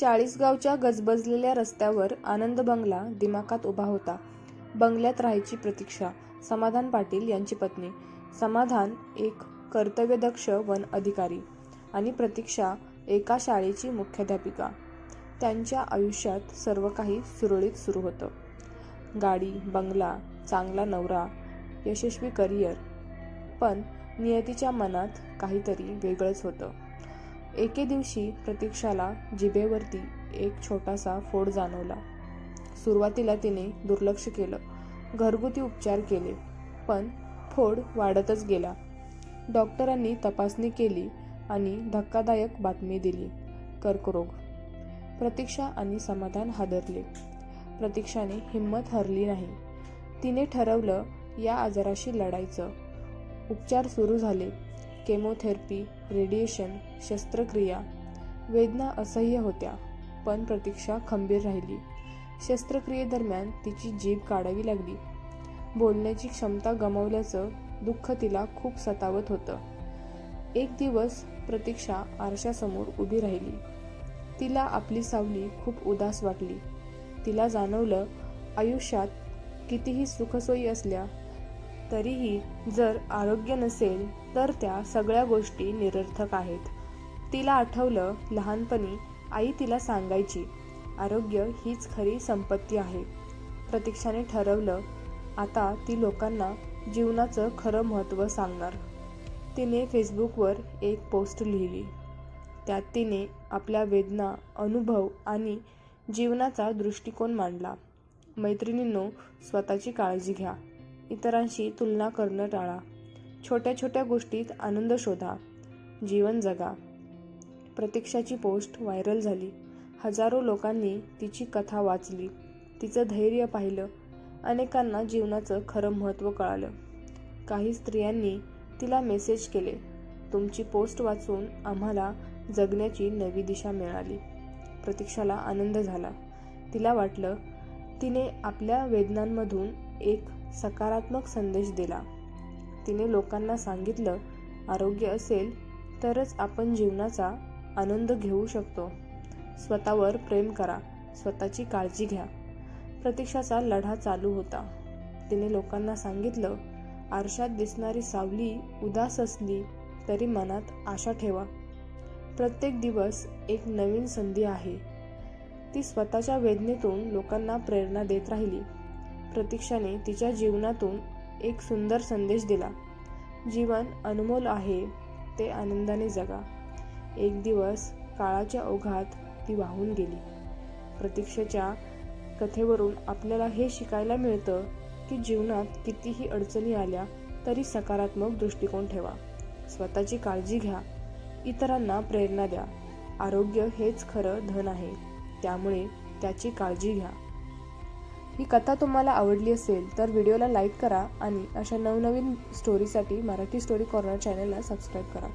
चाळीसगावच्या गजबजलेल्या रस्त्यावर आनंद बंगला दिमाखात उभा होता. बंगल्यात राहायची प्रतीक्षा. समाधान पाटील यांची पत्नी. समाधान एक कर्तव्यदक्ष वन अधिकारी आणि प्रतीक्षा एका शाळेची मुख्याध्यापिका. त्यांच्या आयुष्यात सर्व काही सुरळीत सुरू होतं. गाडी बंगला चांगला नवरा यशस्वी करिअर. पण नियतीच्या मनात काहीतरी वेगळंच होतं. एके दिवशी प्रतीक्षाला जिभेवरती एक छोटासा फोड जाणवला. सुरुवातीला तिने दुर्लक्ष केलं. घरगुती उपचार केले पण फोड वाढतच गेला. डॉक्टरांनी तपासणी केली आणि धक्कादायक बातमी दिली कर्करोग. प्रतीक्षा आणि समाधान हादरले. प्रतीक्षाने हिंमत हरली नाही. तिने ठरवलं या आजाराशी लढायचं. उपचार सुरू झाले. केमोथेरपी रेडिएशन शस्त्रक्रिया वेदना असह्य होत्या पण प्रतीक्षा खंबीर राहिली. शस्त्रक्रियेदरम्यान तिची जीभ काढावी लागली. बोलण्याची क्षमता गमावल्याचं दुःख तिला खूप सतावत होतं. एक दिवस प्रतीक्षा आरशासमोर उभी राहिली. तिला आपली सावली खूप उदास वाटली. तिला जाणवलं आयुष्यात कितीही सुखसोयी असल्या तरीही जर आरोग्य नसेल तर त्या सगळ्या गोष्टी निरर्थक आहेत. तिला आठवलं लहानपणी आई तिला सांगायची आरोग्य हीच खरी संपत्ती आहे. प्रतीक्षाने ठरवलं आता ती लोकांना जीवनाचं खरं महत्त्व सांगणार. तिने फेसबुकवर एक पोस्ट लिहिली. त्यात तिने आपल्या वेदना अनुभव आणि जीवनाचा दृष्टिकोन मांडला. मैत्रिणींनो स्वतःची काळजी घ्या. इतरांशी तुलना करणं टाळा. छोट्या छोट्या गोष्टीत आनंद शोधा. जीवन जगा. प्रतीक्षाची पोस्ट व्हायरल झाली. हजारो लोकांनी तिची कथा वाचली. तिचं धैर्य पाहिलं. अनेकांना जीवनाचं खरं महत्त्व कळालं. काही स्त्रियांनी तिला मेसेज केले. तुमची पोस्ट वाचून आम्हाला जगण्याची नवी दिशा मिळाली. प्रतीक्षाला आनंद झाला. तिला वाटलं तिने आपल्या वेदनांमधून एक सकारात्मक संदेश दिला. तिने लोकांना सांगितलं आरोग्य असेल तरच आपण जीवनाचा आनंद घेऊ शकतो. स्वतःवर प्रेम करा स्वतःची काळजी घ्या. प्रतीक्षाचा लढा चालू होता. तिने लोकांना सांगितलं आरशात दिसणारी सावली उदास असली तरी मनात आशा ठेवा. प्रत्येक दिवस एक नवीन संधी आहे. ती स्वतःच्या वेदनेतून लोकांना प्रेरणा देत राहिली. प्रतीक्षाने तिच्या जीवनातून एक सुंदर संदेश दिला. जीवन अनमोल आहे ते आनंदाने जगा. एक दिवस काळाच्या ओघात ती वाहून गेली. प्रतीक्षेच्या कथेवरून आपल्याला हे शिकायला मिळतं की जीवनात कितीही अडचणी आल्या तरी सकारात्मक दृष्टिकोन ठेवा. स्वतःची काळजी घ्या. इतरांना प्रेरणा द्या. आरोग्य हेच खरं धन आहे. त्यामुळे त्याची काळजी घ्या. ही कथा तुम्हाला आवडली असेल तर व्हिडिओला लाईक करा आणि अशा नवनवीन स्टोरीसाठी मराठी स्टोरी कॉर्नर चॅनलला सबस्क्राईब करा.